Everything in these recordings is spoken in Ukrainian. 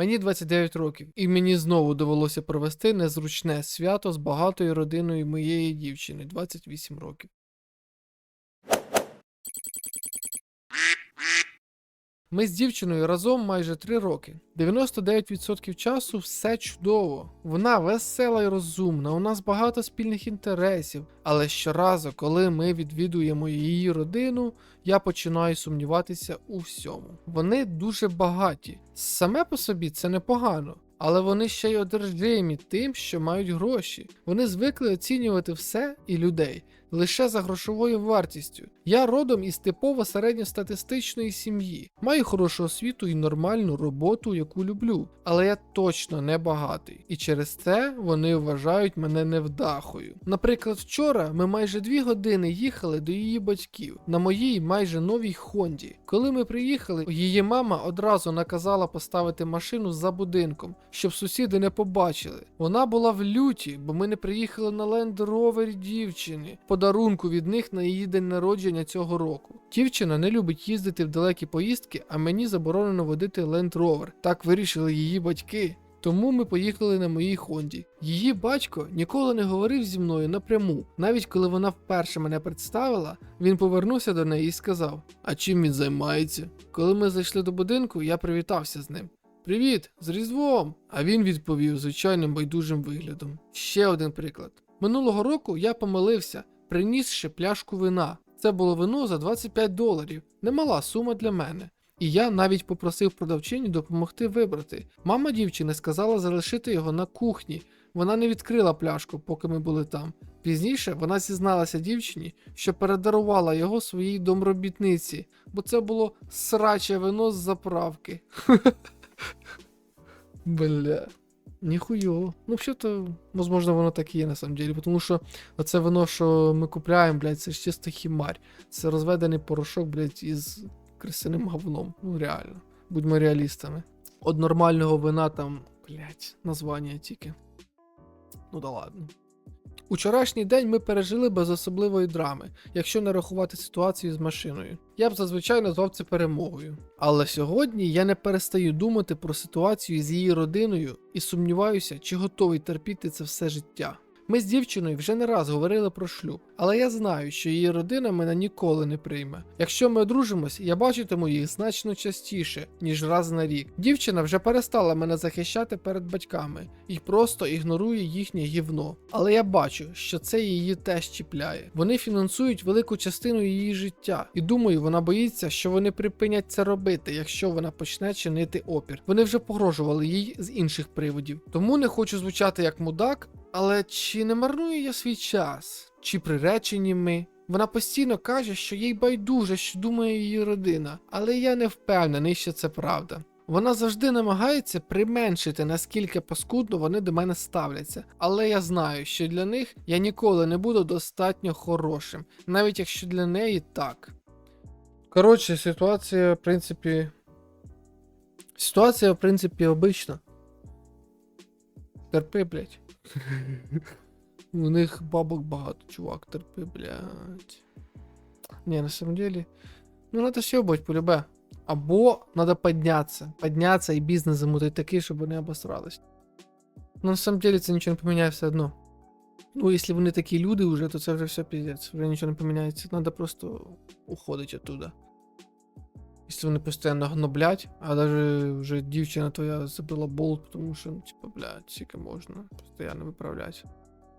Мені 29 років, і мені знову довелося провести незручне свято з багатою родиною моєї дівчини 28 років. Ми з дівчиною разом майже 3 роки. 99% часу все чудово. Вона весела і розумна, у нас багато спільних інтересів. Але щоразу, коли ми відвідуємо її родину, я починаю сумніватися у всьому. Вони дуже багаті. Саме по собі це непогано. Але вони ще й одержимі тим, що мають гроші. Вони звикли оцінювати все і людей лише за грошовою вартістю. Я родом із типово середньостатистичної сім'ї, маю хорошу освіту і нормальну роботу, яку люблю, але я точно не багатий, і через це вони вважають мене невдахою. Наприклад, вчора ми майже дві години їхали до її батьків на моїй майже новій Хонді. Коли ми приїхали, її мама одразу наказала поставити машину за будинком, щоб сусіди не побачили. Вона була в люті, бо ми не приїхали на ленд ровері дівчини, подарунку від них на її день народження цього року. Дівчина не любить їздити в далекі поїздки, а мені заборонено водити ленд ровер. Так вирішили її батьки. Тому ми поїхали на моїй Хонді. Її батько ніколи не говорив зі мною напряму. Навіть коли вона вперше мене представила, він повернувся до неї і сказав: А чим він займається? Коли ми зайшли до будинку, я привітався з ним. Привіт, з Різдвом! А він відповів звичайним байдужим виглядом. Ще один приклад. Минулого року я помилився, принісши пляшку вина. Це було вино за 25 доларів, немала сума для мене. І я навіть попросив продавчині допомогти вибрати. Мама дівчини сказала залишити його на кухні. Вона не відкрила пляшку, поки ми були там. Пізніше вона зізналася дівчині, що передарувала його своїй домробітниці, бо це було сраче вино з заправки. Бля. Ніхуйово. Ну, взагалі-то, можливо, воно так і є на самом деле, тому що оце вино, що ми купляємо, блядь, це ж чисто хімарь. Це розведений порошок, блядь, із крисяним говном. Ну, реально. Будьмо реалістами. От нормального вина там, блядь, названня тільки. Ну да ладно. Учорашній день ми пережили без особливої драми, якщо не рахувати ситуацію з машиною. Я б зазвичай назвав це перемогою. Але сьогодні я не перестаю думати про ситуацію з її родиною і сумніваюся, чи готовий терпіти це все життя. Ми з дівчиною вже не раз говорили про шлюб, але я знаю, що її родина мене ніколи не прийме. Якщо ми одружимось, я бачитиму їх значно частіше, ніж раз на рік. Дівчина вже перестала мене захищати перед батьками і просто ігнорує їхнє гівно. Але я бачу, що це її теж чіпляє. Вони фінансують велику частину її життя, і думаю, вона боїться, що вони припинять це робити, якщо вона почне чинити опір. Вони вже погрожували їй з інших приводів. Тому не хочу звучати як мудак, але чи не марную я свій час? Чи приречені ми? Вона постійно каже, що їй байдуже, що думає її родина, але я не впевнений, що це правда. Вона завжди намагається применшити, наскільки паскудно вони до мене ставляться, але я знаю, що для них я ніколи не буду достатньо хорошим, навіть якщо для неї так. Коротше, ситуація, в принципі. Ситуація, в принципі, обична. Терпи, блядь. У них бабок багато, чувак, терпи, блядь. Не, на самом деле. Ну, надо съебать, полюбе. Або надо подняться. Подняться і бізнес замутити такий, щоб вони обосрались. Ну, на самом деле, це нічого не поміняє все одно. Ну, якщо вони такі люди вже, то це вже все піздець. Вже нічого не поміняється. Надо просто уходити оттуда. Якщо вони постійно гноблять, а даже вже дівчина твоя забила болт, тому що, ну, типа, блядь, скільки можна постійно виправляти.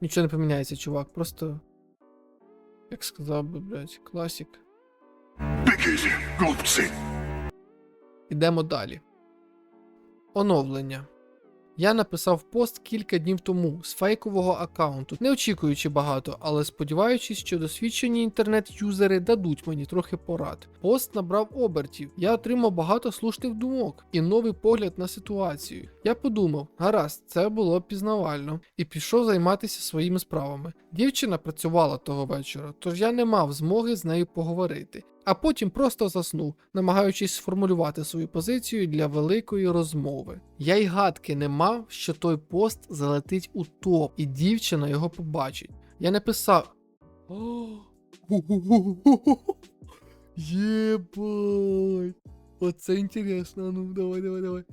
Нічого не поміняється, чувак, просто. Як сказав би, блядь, класік. Бігізі, глупці! Ідемо далі. Оновлення. Я написав пост кілька днів тому з фейкового аккаунту, не очікуючи багато, але сподіваючись, що досвідчені інтернет-юзери дадуть мені трохи порад. Пост набрав обертів, я отримав багато слушних думок і новий погляд на ситуацію. Я подумав, гаразд, це було пізнавально, і пішов займатися своїми справами. Дівчина працювала того вечора, тож я не мав змоги з нею поговорити. А потім просто заснув, намагаючись сформулювати свою позицію для великої розмови. Я й гадки не мав, що той пост залетить у топ, і дівчина його побачить. Я не писав. О, Єбать. Оце інтересно. Ну, давай, давай, давай.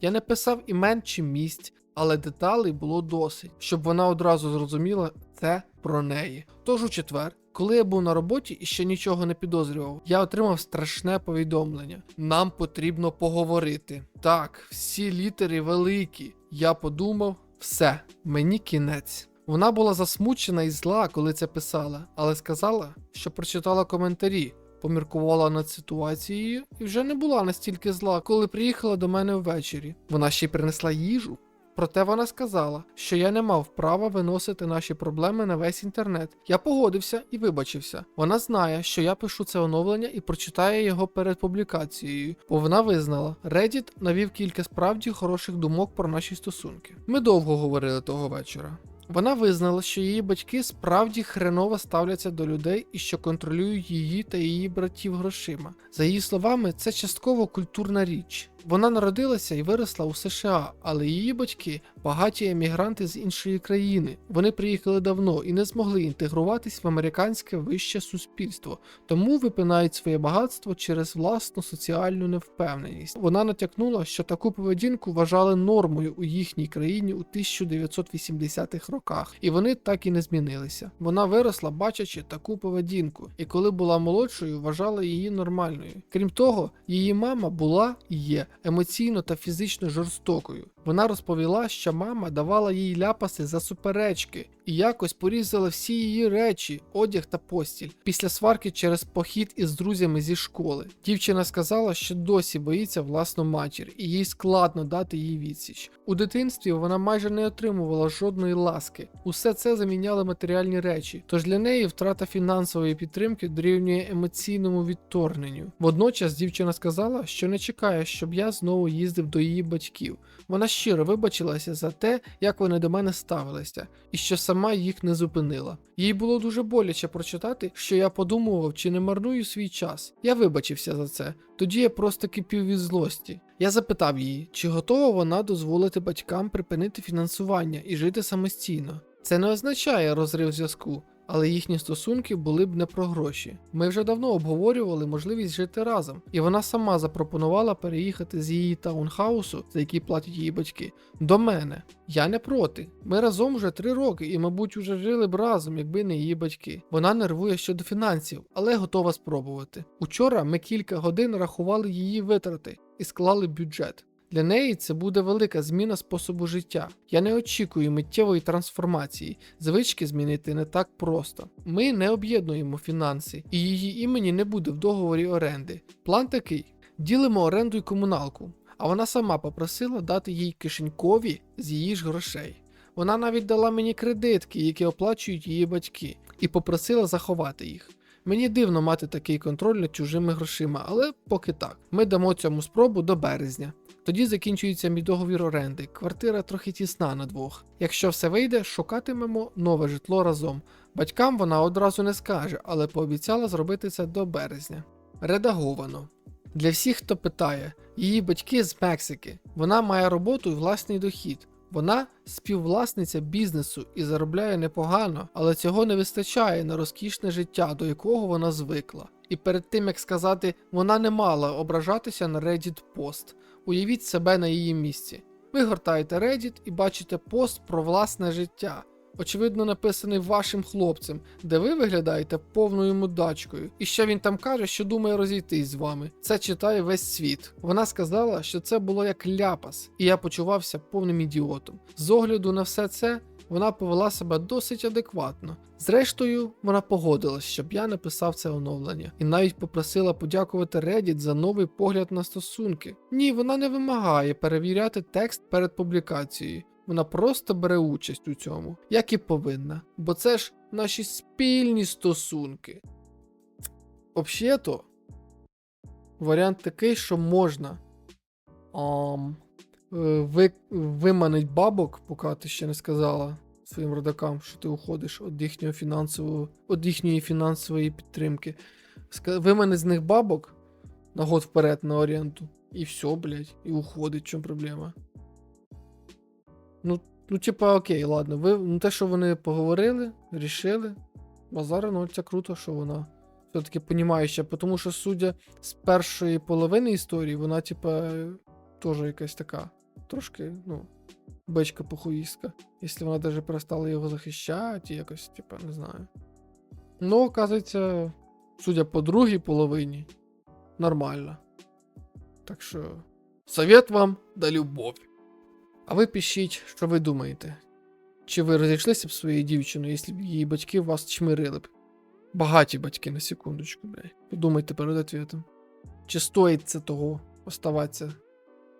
Я не писав імен чи місць, але деталей було досить, щоб вона одразу зрозуміла це про неї. Тож у четвер, коли я був на роботі і ще нічого не підозрював, я отримав страшне повідомлення. Нам потрібно поговорити. Так, всі літери великі. Я подумав, все, мені кінець. Вона була засмучена і зла, коли це писала, але сказала, що прочитала коментарі, поміркувала над ситуацією і вже не була настільки зла, коли приїхала до мене ввечері. Вона ще й принесла їжу. Проте вона сказала, що я не мав права виносити наші проблеми на весь інтернет. Я погодився і вибачився. Вона знає, що я пишу це оновлення і прочитає його перед публікацією, бо вона визнала. Reddit навів кілька справді хороших думок про наші стосунки. Ми довго говорили того вечора. Вона визнала, що її батьки справді хреново ставляться до людей і що контролюють її та її братів грошима. За її словами, це частково культурна річ. Вона народилася і виросла у США, але її батьки багаті емігранти з іншої країни. Вони приїхали давно і не змогли інтегруватись в американське вище суспільство, тому випинають своє багатство через власну соціальну невпевненість. Вона натякнула, що таку поведінку вважали нормою у їхній країні у 1980-х роках, і вони так і не змінилися. Вона виросла, бачачи таку поведінку, і коли була молодшою, вважала її нормальною. Крім того, її мама була і є емоційно та фізично жорстокою. Вона розповіла, що мама давала їй ляпаси за суперечки і якось порізала всі її речі, одяг та постіль після сварки через похід із друзями зі школи. Дівчина сказала, що досі боїться власну матір, і їй складно дати їй відсіч. У дитинстві вона майже не отримувала жодної ласки. Усе це заміняли матеріальні речі, тож для неї втрата фінансової підтримки дорівнює емоційному відторгненню. Водночас дівчина сказала, що не чекає, щоб я знову їздив до її батьків. Вона щиро вибачилася за те, як вони до мене ставилися, і що сама їх не зупинила. Їй було дуже боляче прочитати, що я подумував, чи не марную свій час. Я вибачився за це. Тоді я просто кипів від злості. Я запитав її, чи готова вона дозволити батькам припинити фінансування і жити самостійно. Це не означає розрив зв'язку, але їхні стосунки були б не про гроші. Ми вже давно обговорювали можливість жити разом, і вона сама запропонувала переїхати з її таунхаусу, за який платять її батьки, до мене. Я не проти. Ми разом вже три роки і, мабуть, уже жили б разом, якби не її батьки. Вона нервує щодо фінансів, але готова спробувати. Учора ми кілька годин рахували її витрати і склали бюджет. Для неї це буде велика зміна способу життя. Я не очікую миттєвої трансформації. Звички змінити не так просто. Ми не об'єднуємо фінанси, і її імені не буде в договорі оренди. План такий: ділимо оренду і комуналку, а вона сама попросила дати їй кишенькові з її ж грошей. Вона навіть дала мені кредитки, які оплачують її батьки, і попросила заховати їх. Мені дивно мати такий контроль над чужими грошима, але поки так. Ми дамо цьому спробу до березня. Тоді закінчується мій договір оренди. Квартира трохи тісна на двох. Якщо все вийде, шукатимемо нове житло разом. Батькам вона одразу не скаже, але пообіцяла зробити це до березня. Редаговано. Для всіх, хто питає, її батьки з Мексики. Вона має роботу і власний дохід. Вона співвласниця бізнесу і заробляє непогано, але цього не вистачає на розкішне життя, до якого вона звикла. І перед тим як сказати, вона не мала ображатися на Reddit пост. Уявіть себе на її місці. Ви гортаєте Reddit і бачите пост про власне життя. Очевидно, написаний вашим хлопцем, де ви виглядаєте повною мудачкою. І ще він там каже, що думає розійтись з вами. Це читає весь світ. Вона сказала, що це було як ляпас, і я почувався повним ідіотом. З огляду на все це, вона повела себе досить адекватно. Зрештою, вона погодилась, щоб я написав це оновлення, і навіть попросила подякувати Reddit за новий погляд на стосунки. Ні, вона не вимагає перевіряти текст перед публікацією. Вона просто бере участь у цьому, як і повинна. Бо це ж наші спільні стосунки. Взагалі-то, варіант такий, що можна ам, е, ви, виманить бабок, поки ти ще не сказала своїм родакам, що ти уходиш від їхнього фінансового, від їхньої фінансової підтримки. Вимани з них бабок на год вперед на оренду. І все, блядь, і уходить, в чому проблема. Ну, ну, типа, окей, ладно. Ви, ну, те, що вони поговорили, рішили. Базара, ну, це круто, що вона все-таки понімаюча, тому що, судя з першої половини історії, вона, типа, теж якась така трошки, ну, бичка похуїстка. Якщо вона даже перестала його захищати, якось, типа, не знаю. Ну, оказується, судя по другій половині, нормально. Так що, совет вам да любов. А ви пишіть, що ви думаєте. Чи ви розійшлися б своєю дівчиною, якщо б її батьки вас чмирили б? Багаті батьки на секундочку, блядь. Подумайте перед ответом. Чи стоїть це того оставатися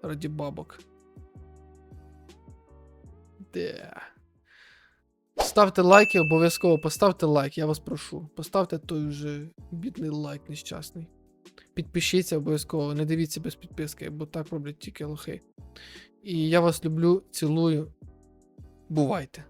раді бабок? Де. Ставте лайки, обов'язково поставте лайк, я вас прошу. Поставте той вже бідний лайк нещасний. Підпишіться обов'язково, не дивіться без підписки, бо так роблять тільки лохи. І я вас люблю, цілую. Бувайте!